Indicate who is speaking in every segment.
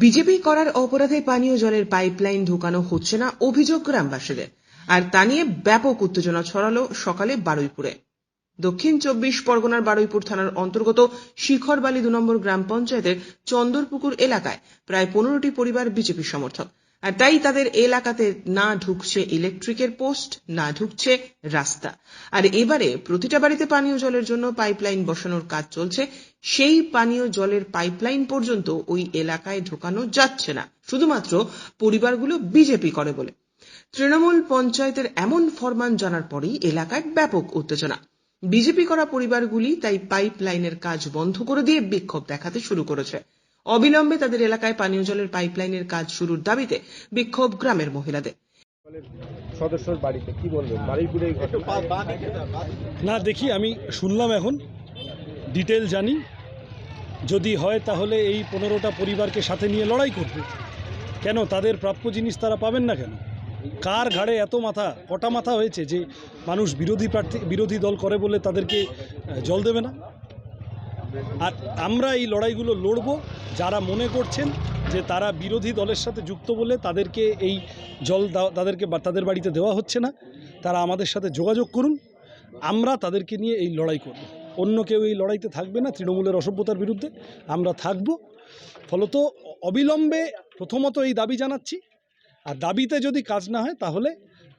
Speaker 1: BJP করার অপরাধে পানীয় জলের পাইপলাইন ঢোকানো হচ্ছে না অভিযোগ গ্রামবাসীদের। আর তা নিয়ে ব্যাপক উত্তেজনা ছড়ালো সকালে বারুইপুরে। দক্ষিণ চব্বিশ পরগনার বারুইপুর থানার অন্তর্গত শিখরবালি দু নম্বর গ্রাম পঞ্চায়েতের চন্দরপুকুর এলাকায় প্রায় পনেরোটি পরিবার বিজেপি সমর্থক। আর তাই তাদের এলাকাতে না ঢুকছে ইলেকট্রিকের পোস্ট, না ঢুকছে রাস্তা। আর এবারে প্রতিটা বাড়িতে পানীয় জলের জন্য পাইপলাইন বসানোর কাজ চলছে সেই পানীয় জলের পাইপলাইন পর্যন্ত ওই এলাকায় ঢোকানো যাচ্ছে না। শুধুমাত্র পরিবারগুলো বিজেপি করে বলে। তৃণমূল পঞ্চায়েতের এমন ফরমান জানার পরেই এলাকায় ব্যাপক উত্তেজনা। বিজেপি করা পরিবারগুলি তাই পাইপ লাইনের কাজ বন্ধ করে দিয়ে বিক্ষোভ দেখাতে শুরু করেছে। অবিলম্বে তাদের এলাকায় পানীয় জলের পাইপলাইনের কাজ শুরুর দাবিতে বিক্ষোভ গ্রামের মহিলাদের।
Speaker 2: সদস্যর বাড়িতে কি বলবেন? বারুইপুরে
Speaker 3: না দেখি আমি শুনলাম এখন। ডিটেল জানি। যদি হয় তাহলে এই পনেরোটা পরিবারকে সাথে নিয়ে লড়াই করবে। কেন? তাদের প্রাপ্য জিনিস তারা পাবেন না কেন? কার ঘাড়ে এত মাথা, কটা মাথা হয়েছে যে মানুষ বিরোধী প্রার্থী, বিরোধী দল করে বলে তাদেরকে জল দেবে না? আর আমরা এই লড়াইগুলো লড়ব, যারা মনে করছেন যে তারা বিরোধী দলের সাথে যুক্ত বলে তাদেরকে এই জল তাদেরকে তাদের বাড়িতে দেওয়া হচ্ছে না, তারা আমাদের সাথে যোগাযোগ করুন। আমরা তাদেরকে নিয়ে এই লড়াই করব। অন্য কেউ এই লড়াইতে থাকবে না, তৃণমূলের অসভ্যতার বিরুদ্ধে আমরা থাকব। ফলত অবিলম্বে প্রথমত এই দাবি জানাচ্ছি, আর দাবিতে যদি কাজ না হয় তাহলে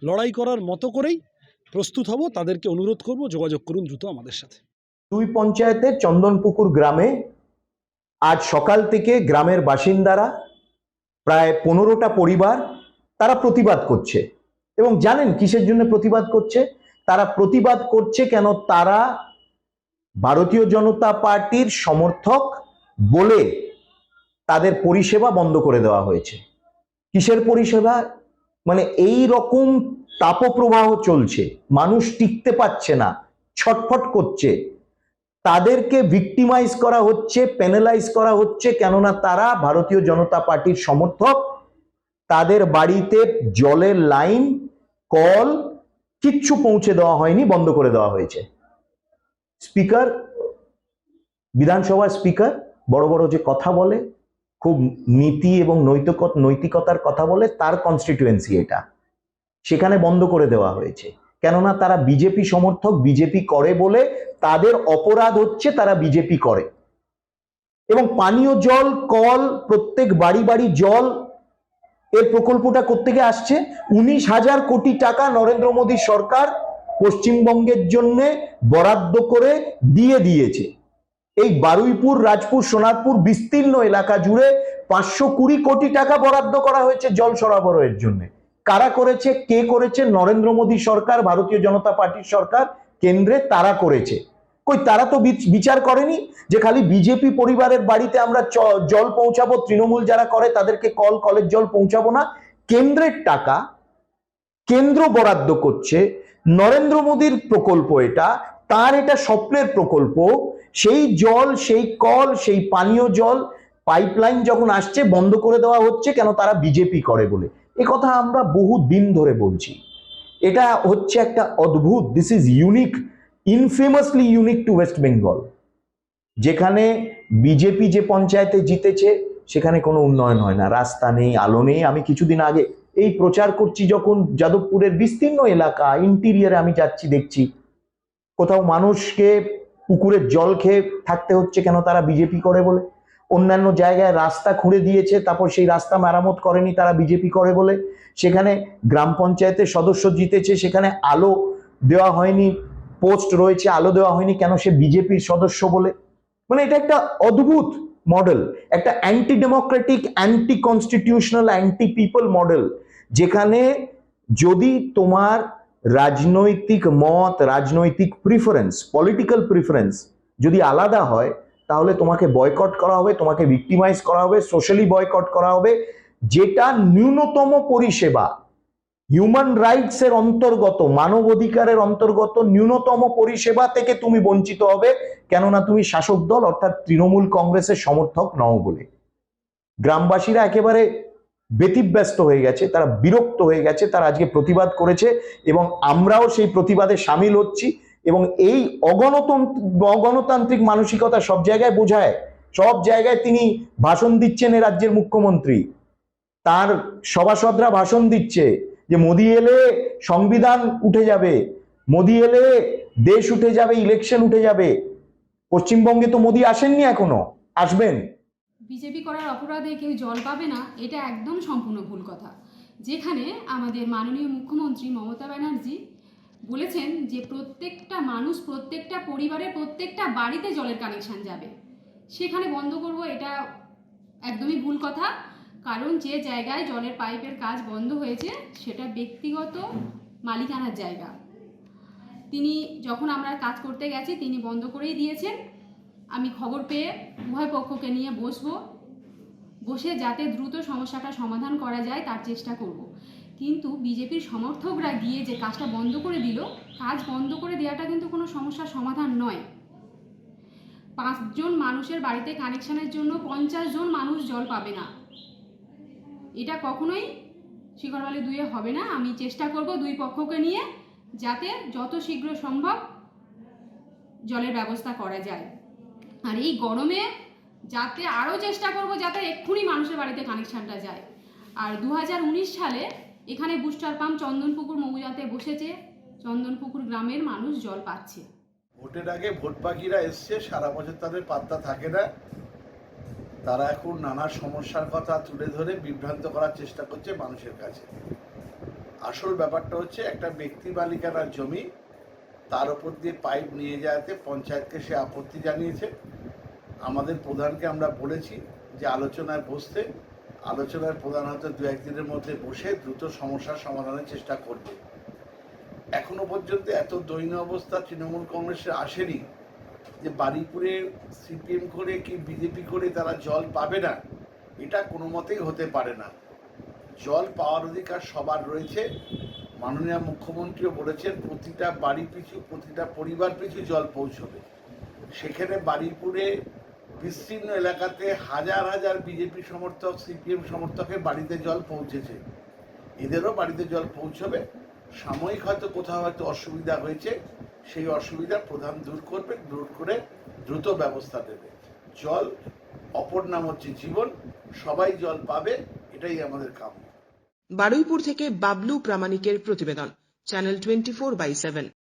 Speaker 3: লড়াই করার মতো করেই প্রস্তুত হব। তাদেরকে অনুরোধ করব, যোগাযোগ করুন দ্রুত আমাদের সাথে।
Speaker 4: দুই পঞ্চায়েতের চন্দনপুকুর গ্রামে আজ সকাল থেকে গ্রামের বাসিন্দারা প্রায় পনেরোটা পরিবার তারা প্রতিবাদ করছে। এবং জানেন কিসের জন্য প্রতিবাদ করছে? তারা প্রতিবাদ করছে কেন? তারা ভারতীয় জনতা পার্টির সমর্থক বলে তাদের পরিষেবা বন্ধ করে দেওয়া হয়েছে। কিসের পরিষেবা? মানে এই রকম তাপপ্রবাহ চলছে, মানুষ টিকতে পারছে না, ছটফট করছে। তাদেরকে ভিক্টিমাইজ করা হচ্ছে প্যানেলাইজ করা হচ্ছে, কেননা তারা ভারতীয় জনতা পার্টির সমর্থক। তাদের বাড়িতে জলের লাইন কল কিচ্ছু পৌঁছে দেওয়া হয়নি, বন্ধ করে দেওয়া হয়েছে। স্পিকার, বিধানসভার স্পিকার, বড় বড় যে কথা বলে, খুব নীতি এবং নৈতিক, নৈতিকতার কথা বলে, তার কনস্টিটুয়েন্সি এটা। সেখানে বন্ধ করে দেওয়া হয়েছে। কেননা তারা বিজেপি সমর্থক, বিজেপি করে বলে তাদের অপরাধ হচ্ছে তারা বিজেপি করে। এবং পানীয় জল, কল, প্রত্যেক বাড়ি বাড়ি জল, এর প্রকল্পটা কোত্থেকে আসছে। উনিশ হাজার কোটি টাকা নরেন্দ্র মোদী সরকার পশ্চিমবঙ্গের জন্য বরাদ্দ করে দিয়ে দিয়েছে। এই বারুইপুর, রাজপুর, সোনারপুর বিস্তীর্ণ এলাকা জুড়ে পাঁচশো কুড়ি কোটি টাকা বরাদ্দ করা হয়েছে জল সরবরাহের জন্য। কারা করেছে? কে করেছে? নরেন্দ্র মোদী সরকার, ভারতীয় জনতা পার্টির সরকার, কেন্দ্রে তারা করেছে। কই, তারা তো বিচ- বিচার করেনি যে খালি বিজেপি পরিবারের বাড়িতে আমরা জল পৌঁছাবো, তৃণমূল যারা করে তাদেরকে কল, কলের জল পৌঁছাবো না। কেন্দ্রের টাকা কেন্দ্র বরাদ্দ করছে নরেন্দ্র মোদীর প্রকল্প এটা, তার এটা স্বপ্নের প্রকল্প। সেই জল, সেই কল, সেই পানীয় জল, পাইপলাইন যখন আসছে, বন্ধ করে দেওয়া হচ্ছে, কেন তারা বিজেপি করে বলে? এ কথা আমরা বহু দিন ধরে বলছি। এটা হচ্ছে একটা অদ্ভুত this is unique infamously unique to West Bengal যেখানে বিজেপি যে পঞ্চায়েতে জিতেছে, সেখানে কোনো উন্নয়ন হয় না। রাস্তা নেই, আলো নেই। আমি কিছুদিন আগে এই প্রচার করছি যখন যাদবপুরের বিস্তীর্ণ এলাকা ইন্টিরিয়ারে আমি যাচ্ছি, দেখছি। কোথাও মানুষকে পুকুরের জল খেয়ে থাকতে হচ্ছে কেন তারা বিজেপি করে বলে? অন্যান্য জায়গায় রাস্তা খুঁড়ে দিয়েছে, তারপর সেই রাস্তা মেরামত করেনি তারা বিজেপি করে বলে। সেখানে গ্রাম পঞ্চায়েতের সদস্য জিতেছে, সেখানে আলো দেওয়া হয়নি পোস্ট রয়েছে, আলো দেওয়া হয়নি, কেন সে বিজেপির সদস্য বলে? মানে এটা একটা অদ্ভুত মডেল একটা anti democratic anti constitutional anti people model যেখানে যদি তোমার রাজনৈতিক মত, রাজনৈতিক প্রিফারেন্স পলিটিক্যাল প্রিফারেন্স যদি আলাদা হয়, তাহলে তোমাকে বয়কট করা হবে, তোমাকে ভিক্টিমাইজ করা হবে সোশ্যালি বয়কট করা হবে, যেটা ন্যূনতম পরিষেবা। হিউম্যান রাইটস এর অন্তর্গত, মানব অধিকারের অন্তর্গত ন্যূনতম পরিষেবা থেকে তুমি বঞ্চিত হবে, কেননা তুমি শাসক দল, অর্থাৎ তৃণমূল কংগ্রেসের সমর্থক নও বলে। গ্রামবাসীরা একেবারে ব্যতিব্যস্ত হয়ে গেছে, তারা বিরক্ত হয়ে গেছে, তারা আজকে প্রতিবাদ করেছে এবং আমরাও সেই প্রতিবাদে সামিল হচ্ছি এবং এই অগণতন্ত্র অগণতান্ত্রিক মানসিকতা সব জায়গায় বোঝায়। সব জায়গায় তিনি ভাষণ দিচ্ছেন এ রাজ্যের মুখ্যমন্ত্রী। তার সভাসদরা ভাষণ দিচ্ছে যে মোদি এলে সংবিধান উঠে যাবে, মোদি এলে দেশ উঠে যাবে ইলেকশন উঠে যাবে। পশ্চিমবঙ্গে তো মোদি আসেননি এখনও, আসবেন।
Speaker 5: বিজেপি করার অপরাধে কেউ জল পাবে না, এটা একদম সম্পূর্ণ ভুল কথা। যেখানে আমাদের মাননীয় মুখ্যমন্ত্রী মমতা ব্যানার্জি বলেছেন যে প্রত্যেকটা মানুষ, প্রত্যেকটা পরিবারের প্রত্যেকটা বাড়িতে জলের কানেকশন যাবে। সেখানে বন্ধ করব, এটা একদমই ভুল কথা। কারণ যে জায়গায় জলের পাইপের কাজ বন্ধ হয়েছে, সেটা ব্যক্তিগত মালিকানার জায়গা। তিনি যখন আমরা কাজ করতে গেছি, তিনি বন্ধ করেই দিয়েছেন। আমি খবর পেয়ে উভয় পক্ষকে নিয়ে বসবো। বসে যাতে দ্রুত সমস্যাটা সমাধান করা যায়, তার চেষ্টা করব। কিন্তু বিজেপির সমর্থকরা গিয়ে যে কাজটা বন্ধ করে দিল, কাজ বন্ধ করে দেওয়াটা কিন্তু কোনো সমস্যার সমাধান নয়। পাঁচজন মানুষের বাড়িতে কানেকশনের জন্য পঞ্চাশ জন মানুষ জল পাবে না। এটা কখনোই শিখরবালি দুয়ে হবে না। আমি চেষ্টা করব দুই পক্ষকে নিয়ে যাতে যত শীঘ্র সম্ভব জলের ব্যবস্থা করা যায়। আর এই গরমে যাতে আরও চেষ্টা করব যাতে এক্ষুনি মানুষের বাড়িতে কানেকশানটা যায়। আর দু সালে এখানে বুস্টার পাম্প চন্দনপুকুর মৌজাতে বসেছে। চন্দনপুকুর গ্রামের মানুষ জল পাচ্ছে।
Speaker 6: ভোটের আগে ভোট পাখিরা এসছে, সারা বছর তাদের পাত্তা থাকে না। তারা এখন নানা সমস্যার কথা তুলে ধরে বিভ্রান্ত করার চেষ্টা করছে মানুষের কাছে। আসল ব্যাপারটা হচ্ছে একটা ব্যক্তি মালিকানার জমি, তার উপর দিয়ে পাইপ নিয়ে যাওয়াতে পঞ্চায়েতকে সে আপত্তি জানিয়েছে। আমাদের প্রধানকে আমরা বলেছি যে আলোচনায় বসতে আলোচনায় প্রধান হয়তো দু একদিনের মধ্যে বসে দ্রুত সমস্যার সমাধানের চেষ্টা করবে। এখনও পর্যন্ত এত দৈন্য অবস্থা তৃণমূল কংগ্রেসের আসেনি যে বারুইপুরে সিপিএম করে কি বিজেপি করে তারা জল পাবে না, এটা কোনো মতেই হতে পারে না। জল পাওয়ার অধিকার সবার রয়েছে। মাননীয় মুখ্যমন্ত্রীও বলেছেন প্রতিটা বাড়ি পিছু, প্রতিটা পরিবার পিছু জল পৌঁছবে। সেখানে বারুইপুরে বিস্তীর্ণ এলাকাতে হাজার হাজার বিজেপি সমর্থক, সিপিএম সমর্থকের বাড়িতে জল পৌঁছেছে। এদেরও বাড়িতে জল পৌঁছবে। সাময়িক হয়তো কোথাও হয়তো অসুবিধা হয়েছে। সেই অসুবিধা প্রধান দূর করবে, দূর করে দ্রুত ব্যবস্থা দেবে। জল অপর নাম হচ্ছে জীবন। সবাই জল পাবে, এটাই আমাদের কাম্য।
Speaker 1: বারুইপুর থেকে বাবলু প্রামাণিকের প্রতিবেদন, channel twenty four by seven.